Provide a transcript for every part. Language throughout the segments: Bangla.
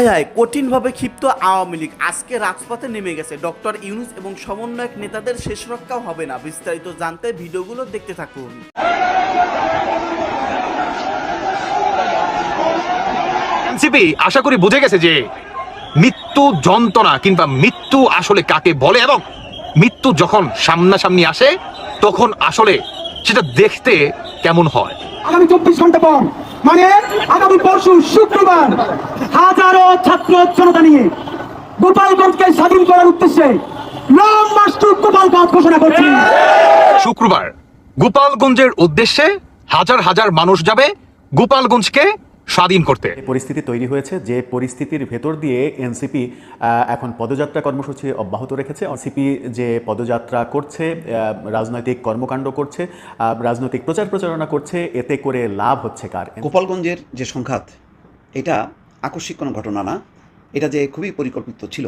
হায় হায় কঠিনভাবে ক্ষিপ্ত আওয়ামী লীগ। আজকে রাজপথে নেমে গেছে। ডক্টর ইউনুস এবং সমন্বয়ক নেতাদের শেষ রক্ষাও হবে না। বিস্তারিত জানতে ভিডিওগুলো দেখতে থাকুন। এনসিপি, আশা করি বুঝে গেছে যে মৃত্যু যন্ত্রণা কিংবা মৃত্যু আসলে কাকে বলে এবং মৃত্যু যখন সামনাসামনি আসে, তখন আসলে সেটা দেখতে কেমন হয়? আগামী চব্বিশ ঘণ্টা পর মানে আগামী পরশু শুক্রবার হাজারো ছাত্র জনতা নিয়ে গোপালগঞ্জকে স্বাধীন করার উদ্দেশ্যে লং মার্চ টু গোপালগঞ্জ ঘোষণা করছি। শুক্রবার গোপালগঞ্জের উদ্দেশ্যে হাজার হাজার মানুষ যাবে গোপালগঞ্জকে স্বাধীন করতে। পরিস্থিতি তৈরি হয়েছে যে পরিস্থিতির ভেতর দিয়ে এনসিপি এখন পদযাত্রা কর্মসূচি অব্যাহত রেখেছে। এনসিপি যে পদযাত্রা করছে আহ, রাজনৈতিক কর্মকাণ্ড করছে আহ, রাজনৈতিক প্রচার প্রচারণা করছে এতে করে লাভ হচ্ছে কার? গোপালগঞ্জের যে সংঘাত এটা আকস্মিক কোনো ঘটনা না। এটা যে খুবই পরিকল্পিত ছিল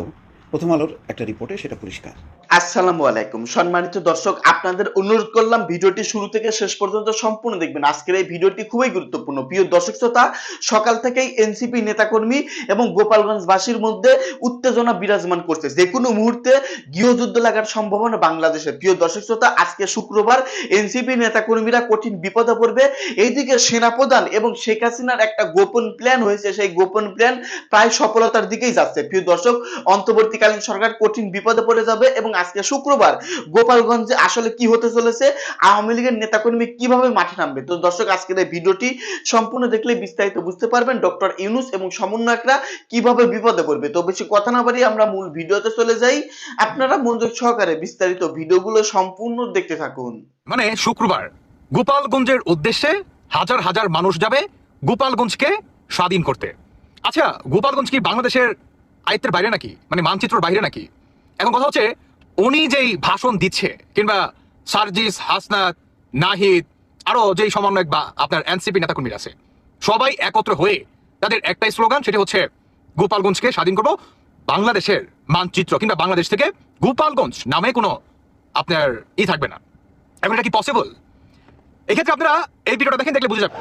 প্রথম আলোর একটা রিপোর্টে সেটা পরিষ্কার। আসসালামু আলাইকুম। সম্মানিত দর্শক, আপনাদের অনুরোধ করলাম ভিডিওটি শুরু থেকে শেষ পর্যন্ত সম্পূর্ণ দেখবেন। আজকের এই ভিডিওটি খুবই গুরুত্বপূর্ণ। প্রিয় দর্শক শ্রোতা, সকাল থেকেই এনসিপি নেতাকর্মী এবং গোপালগঞ্জবাসীর মধ্যে উত্তেজনা বিরাজমান করছে। যে কোনো মুহূর্তে গৃহযুদ্ধ লাগার সম্ভাবনা বাংলাদেশে প্রিয় দর্শক শ্রোতা, আজকে শুক্রবার এনসিপি নেতাকর্মীরা কঠিন বিপদে পড়বে। এইদিকে সেনাপ্রধান এবং শেখ হাসিনার একটা গোপন প্ল্যান হয়েছে। সেই গোপন প্ল্যান প্রায় সফলতার দিকেই যাচ্ছে। প্রিয় দর্শক, অন্তর্বর্তীকালীন সরকার কঠিন বিপদে পড়ে যাবে এবং আজকে শুক্রবার গোপালগঞ্জে আসলে কি হতে চলেছে? আওয়ামী লীগের নেতাকর্মী কীভাবে মাঠে নামবে? তো দর্শক, আজকের এই ভিডিওটি সম্পূর্ণ দেখলে বিস্তারিত বুঝতে পারবেন ডক্টর ইউনুস এবং সমন্বয়করা কীভাবে বিপদে পড়বে। তো বেশি কথা না বাড়িয়ে আমরা মূল ভিডিওতে চলে যাই। আপনারা মনোযোগ সহকারে বিস্তারিত ভিডিওগুলো সম্পূর্ণ দেখতে থাকুন। মানে শুক্রবার, গোপালগঞ্জের উদ্দেশ্যে হাজার হাজার মানুষ যাবে গোপালগঞ্জকে স্বাধীন করতে। আচ্ছা গোপালগঞ্জ কি বাংলাদেশের আয়ত্তের বাইরে নাকি? মানে মানচিত্রের বাইরে নাকি? এখন কথা হচ্ছে উনি যেই ভাষণ দিচ্ছে, কিংবা সার্জিস, হাসনাত, নাহিদ, আরও যেই সমন্বয়ক বা আপনার এনসিপি নেতাকর্মীরা আছে, সবাই একত্র হয়ে তাদের একটাই স্লোগান, সেটা হচ্ছে গোপালগঞ্জকে স্বাধীন করব বাংলাদেশের মানচিত্র, কিংবা বাংলাদেশ থেকে গোপালগঞ্জ নামে কোনো আপনার ই থাকবে না। এখন এটা কি পসিবল এক্ষেত্রে আপনারা এই ভিডিওটা দেখেন, দেখলে বুঝে যাবেন।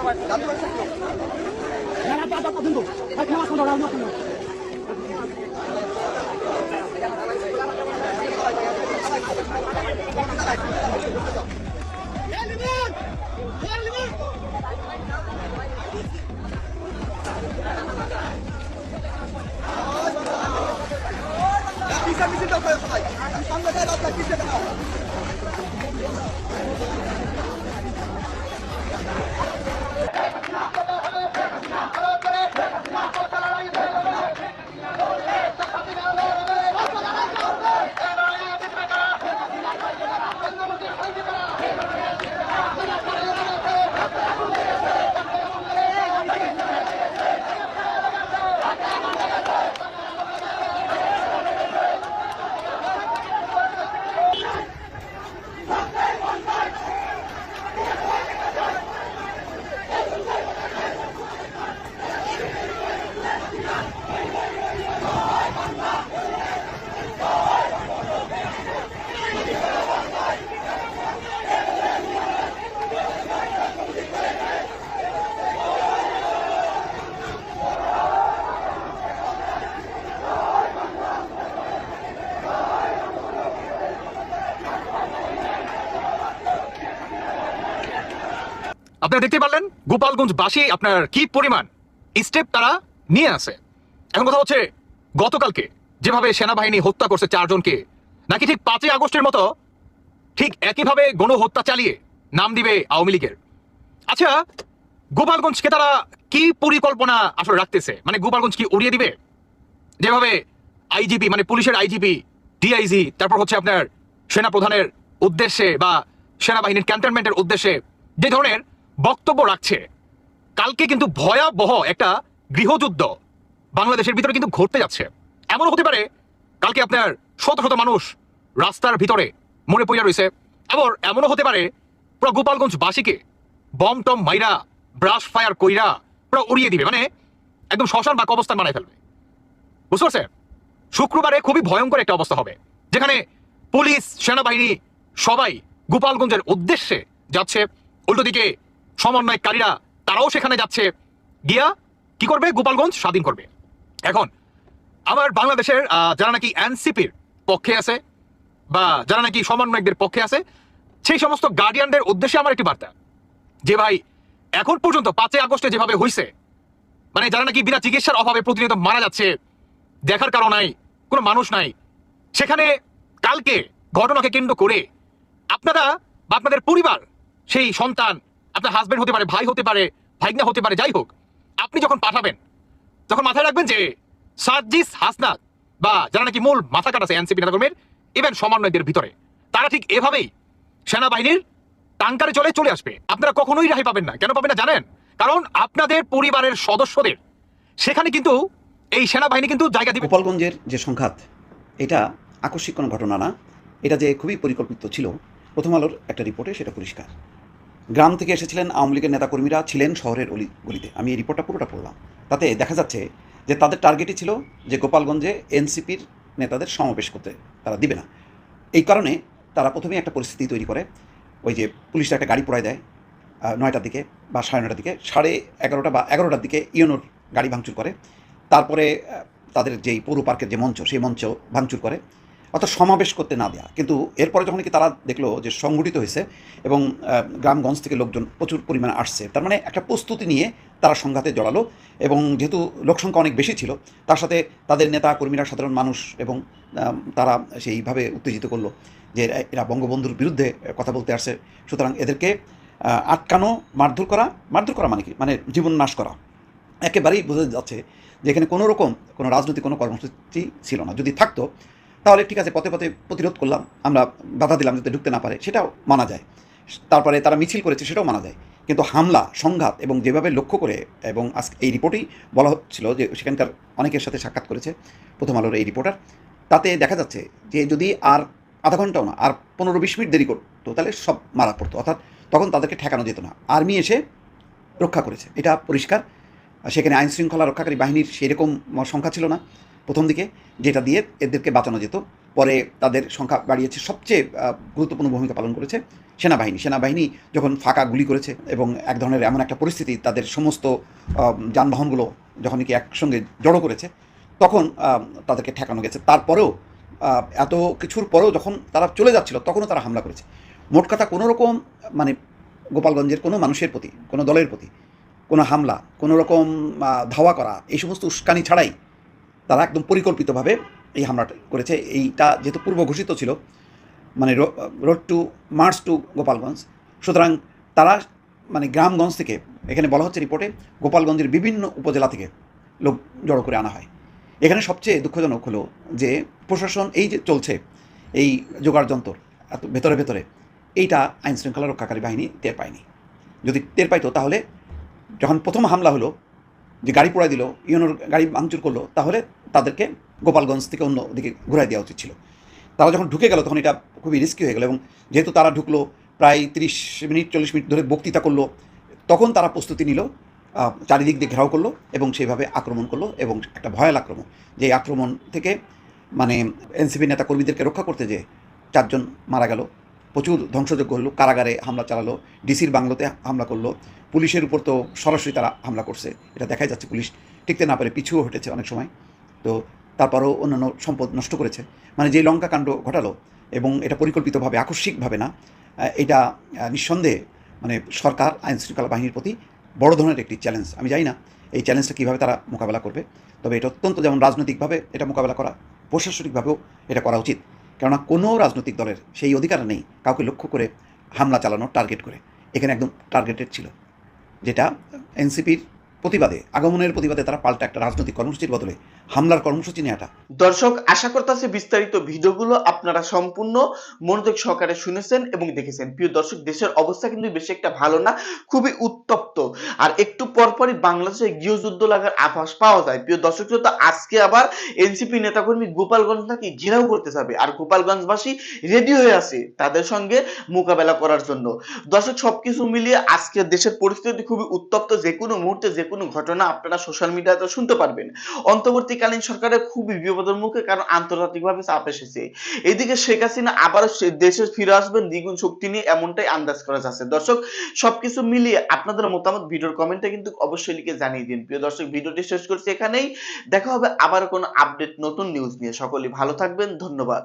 Bisa misin dokter, Pak. Tangga darat lagi, Pak. আপনারা দেখতে পারলেন, গোপালগঞ্জবাসী আপনার কি পরিমাণ স্টেপ তারা নিয়ে আসে এখন কথা হচ্ছে, গতকালকে যেভাবে সেনাবাহিনী হত্যা করছে চারজনকে, নাকি ঠিক পাঁচই আগস্টের মতো ঠিক একইভাবে গণহত্যা চালিয়ে নাম দিবে আওয়ামী লীগের। আচ্ছা গোপালগঞ্জকে তারা কি পরিকল্পনা আসলে রাখতেছে? মানে গোপালগঞ্জ কি উড়িয়ে দিবে? যেভাবে আইজিপি মানে পুলিশের আইজিপি, ডিআইজি, তারপর হচ্ছে আপনার সেনা প্রধানের উদ্দেশ্যে বা সেনাবাহিনীর ক্যান্টনমেন্টের উদ্দেশ্যে যে ধরনের বক্তব্য রাখছে। কালকে কিন্তু ভয়াবহ একটা গৃহযুদ্ধ বাংলাদেশের ভিতরে কিন্তু ঘটতে যাচ্ছে। এমনও হতে পারে, কালকে আপনার শত শত মানুষ রাস্তার ভিতরে মরে পড়িয়া রয়েছে আবার এমনও হতে পারে, পুরো গোপালগঞ্জবাসীকে বম টম মাইরা, ব্রাশ ফায়ার কইরা পুরো উড়িয়ে দিবে। মানে একদম শ্মশান বা অবস্থান বানায় ফেলবে। বুঝতে পারছেন? শুক্রবারে খুবই ভয়ঙ্কর একটা অবস্থা হবে, যেখানে পুলিশ, সেনাবাহিনী সবাই গোপালগঞ্জের উদ্দেশ্যে যাচ্ছে। উল্টো দিকে সমন্বয়কারীরা, তারাও সেখানে যাচ্ছে। গিয়া কি করবে? গোপালগঞ্জ স্বাধীন করবে। এখন, আমার বাংলাদেশের যারা নাকি এনসিপির পক্ষে আছে বা যারা নাকি সমন্বয়কদের পক্ষে আছে, সেই সমস্ত গার্ডিয়ানদের উদ্দেশ্যে আমার একটি বার্তা। যে ভাই, এখন পর্যন্ত পাঁচই আগস্টে যেভাবে হয়েছে মানে যারা নাকি বিনা চিকিৎসার অভাবে প্রতিনিয়ত মারা যাচ্ছে, দেখার কারণ নাই, কোনো মানুষ নাই, সেখানে কালকে ঘটনাকে কেন্দ্র করে আপনারা বা আপনাদের পরিবার, সেই সন্তান আপনার হাজবেন্ড হতে পারে, ভাই হতে পারে, ভাইগনা হতে পারে, যাই হোক, আপনি যখন পাঠাবেন, তখন মাথায় রাখবেন যে সার্জিস হাসনাত বা যারা নাকি মূল মাথা কাটাছে এনসিপি নেতাকর্মীর ইভেন সমন্বয়দের ভিতরে, তারা ঠিক এভাবেই সেনাবাহিনীর টাঙ্কারে চলে চলে আসবে। আপনারা কখনোই রেহাই পাবেন না। কেন পাবেন না জানেন? কারণ আপনাদের পরিবারের সদস্যদের, সেখানে কিন্তু এই সেনাবাহিনী কিন্তু জায়গা দিবে। গোপালগঞ্জের যে সংঘাত, এটা আকস্মিক কোনো ঘটনা না। এটা যে খুবই পরিকল্পিত ছিল, প্রথম আলোর একটা রিপোর্টে সেটা পরিষ্কার। গ্রাম থেকে এসেছিলেন আওয়ামী লীগের নেতাকর্মীরা ছিলেন শহরের অলি গলিতে। আমি এই রিপোর্টটা পুরোটা পড়লাম। তাতে দেখা যাচ্ছে যে তাদের টার্গেটই ছিল যে গোপালগঞ্জে এনসিপির নেতাদের সমাবেশ করতে তারা দিবে না। এই কারণে তারা প্রথমেই একটা পরিস্থিতি তৈরি করে। ওই যে পুলিশরা একটা গাড়ি পোড়ায় দেয় নয়টার দিকে বা সাড়ে নয়টার দিকে, সাড়ে এগারোটা বা এগারোটার দিকে ইয়নোর গাড়ি ভাঙচুর করে। তারপরে তাদের যেই পৌর পার্কের যে মঞ্চ, সেই মঞ্চ ভাঙচুর করে। অর্থাৎ সমাবেশ করতে না দেওয়া কিন্তু এরপরে যখন কি তারা দেখল যে সংগঠিত হয়েছে এবং গ্রামগঞ্জ থেকে লোকজন প্রচুর পরিমাণে আসছে, তার মানে একটা প্রস্তুতি নিয়ে তারা সংঘাতে জড়ালো এবং যেহেতু লোকসংখ্যা অনেক বেশি ছিল, তার সাথে তাদের নেতা কর্মীরা, সাধারণ মানুষ এবং তারা সেইভাবে উত্তেজিত করল যে এরা- বঙ্গবন্ধুর বিরুদ্ধে কথা বলতে আসছে। সুতরাং এদেরকে আটকানো, মারধর করা মারধর করা মানে কি? মানে জীবন নাশ করা। একেবারেই বোঝা যাচ্ছে যে এখানে কোনো রকম কোনো রাজনৈতিক কোনো কর্মসূচি ছিল না। যদি থাকতো তাহলে ঠিক আছে, পথে পথে প্রতিরোধ করলাম, আমরা বাধা দিলাম যাতে ঢুকতে না পারে, সেটাও মানা যায়। তারপরে তারা মিছিল করেছে, সেটাও মানা যায়। কিন্তু হামলা, সংঘাত এবং যেভাবে লক্ষ্য করে এবং আজকে এই রিপোর্টেই বলা হচ্ছিল যে সেখানকার অনেকের সাথে সাক্ষাৎ করেছে প্রথম আলোর এই রিপোর্টার, তাতে দেখা যাচ্ছে যে যদি আর আধা ঘন্টাও না, আর পনেরো বিশ মিনিট দেরি করতো, তাহলে সব মারা পড়তো। অর্থাৎ তখন তাদেরকে ঠেকানো যেত না। আর্মি এসে রক্ষা করেছে। এটা পরিষ্কার। সেখানে আইন শৃঙ্খলা রক্ষাকারী বাহিনীর সেরকম সংখ্যা ছিল না প্রথম দিকে, যেটা দিয়ে এদেরকে বাঁচানো যেত। পরে তাদের সংখ্যা বাড়িয়েছে। সবচেয়ে গুরুত্বপূর্ণ ভূমিকা পালন করেছে সেনাবাহিনী। সেনাবাহিনী যখন ফাঁকা গুলি করেছে এবং এক ধরনের এমন একটা পরিস্থিতি, তাদের সমস্ত যানবাহনগুলো যখন কি একসঙ্গে জড়ো করেছে, তখন তাদেরকে ঠেকানো গেছে। তারপরেও এত কিছুর পরেও যখন তারা চলে যাচ্ছিল, তখনও তারা হামলা করেছে। মোট কথা কোনো রকম মানে গোপালগঞ্জের কোনো মানুষের প্রতি, কোনো দলের প্রতি কোনো হামলা, কোনো রকম ধাওয়া করা, এই সমস্ত উস্কানি ছাড়াই তারা একদম পরিকল্পিতভাবে এই হামলাটা করেছে। এইটা যেহেতু পূর্ব ঘোষিত ছিল মানে road to march to Gopalganj, সুতরাং তারা মানে গ্রামগঞ্জ থেকে, এখানে বলা হচ্ছে রিপোর্টে, গোপালগঞ্জের বিভিন্ন উপজেলা থেকে লোক জড়ো করে আনা হয়। এখানে সবচেয়ে দুঃখজনক হলো যে প্রশাসন এই যে চলছে, এই জোগাড় যন্ত্র, এত ভেতরে ভেতরে, এইটা আইন শৃঙ্খলা রক্ষাকারী বাহিনী টের পায়নি। যদি টের পাইতো তাহলে যখন প্রথম হামলা হলো, যে গাড়ি পোড়াই দিল, ইউনোর গাড়ি ভাঙচুর করল, তাহলে তাদেরকে গোপালগঞ্জ থেকে অন্য দিকে ঘুরাই দেওয়া উচিত ছিল। তারা যখন ঢুকে গেল, তখন এটা খুবই রিস্কি হয়ে গেল এবং যেহেতু তারা ঢুকলো প্রায় তিরিশ মিনিট, চল্লিশ মিনিট ধরে বক্তৃতা করল, তখন তারা প্রস্তুতি নিল চারিদিক দিয়ে ঘেরাও করল এবং সেইভাবে আক্রমণ করল এবং একটা ভয়াল আক্রমণ। যে আক্রমণ থেকে মানে এনসিপি নেতা কর্মীদেরকে রক্ষা করতে যে চারজন মারা গেল প্রচুর ধ্বংসযোগ্য হলো, কারাগারে হামলা চালালো, ডিসির বাংলোতে হামলা করল। পুলিশের উপর তো সরাসরি তারা হামলা করছে, এটা দেখাই যাচ্ছে পুলিশ। টিকতে না পারে পিছুও হটেছে অনেক সময়। তো তারপরও অন্যান্য সম্পদ নষ্ট করেছে। মানে যে লঙ্কা কাণ্ড ঘটালো এবং এটা পরিকল্পিতভাবে, আকস্মিকভাবে না এটা নিঃসন্দেহে মানে সরকার, আইন শৃঙ্খলা বাহিনীর প্রতি বড় ধরনের একটি চ্যালেঞ্জ আমি জানি না এই চ্যালেঞ্জটা কীভাবে তারা মোকাবেলা করবে, তবে এটা অত্যন্ত যেমন রাজনৈতিকভাবে এটা মোকাবেলা করা, প্রশাসনিকভাবেও এটা করা উচিত। কেননা কোনো রাজনৈতিক দলের সেই অধিকার নেই কাউকে লক্ষ্য করে হামলা চালানো টার্গেট করে। এখানে একদম টার্গেটেড ছিল। যেটা এনসিপির প্রতিবাদে, আগমনের প্রতিবাদে তারা পাল্টা একটা রাজনৈতিক কর্মসূচির বদলে হামলার কর্মসূচি নেওয়াটা দর্শক, আশা করতেছি বিস্তারিত ভিডিওগুলো আপনারা সম্পূর্ণ মনোযোগ সহকারে শুনেছেন এবং দেখেছেন। প্রিয় দর্শক, দেশের অবস্থা কিন্তু বেশি একটা ভালো না, খুবই উত্তপ্ত। আর একটু পরপরই বাংলাদেশে গৃহযুদ্ধ লাগার আভাস পাওয়া যায়। প্রিয় দর্শক, তো আজকে আবার এনসিপি নেতাকর্মী গোপালগঞ্জ নাকি ঘেরাও করতে যাবে। আর গোপালগঞ্জবাসী রেডি হয়ে আছে তাদের সঙ্গে মোকাবেলা করার জন্য। দর্শক, সবকিছু মিলিয়ে আজকে দেশের পরিস্থিতি খুবই উত্তপ্ত। যে কোনো মুহূর্তে যে কোনো ঘটনা আপনারা সোশ্যাল মিডিয়াতে শুনতে পারবেন। অন্তর্বর্তীকালীন সরকারের খুবই বিপদের মুখে কারণ আন্তর্জাতিকভাবে চাপ এসেছে। এদিকে শেখ হাসিনা আবার দেশে ফিরে আসবেন, দ্বিগুণ শক্তি নিয়ে এমনটাই আন্দাজ করা যাচ্ছে। দর্শক, সবকিছু মিলিয়ে আপনাদের মতামত ভিডিওর কমেন্টে কিন্তু অবশ্যই লিখে জানিয়ে দিন। প্রিয় দর্শক, ভিডিওটি শেষ করছি এখানেই। দেখা হবে আবার কোনো আপডেট, নতুন নিউজ নিয়ে। সকলে ভালো থাকবেন। ধন্যবাদ।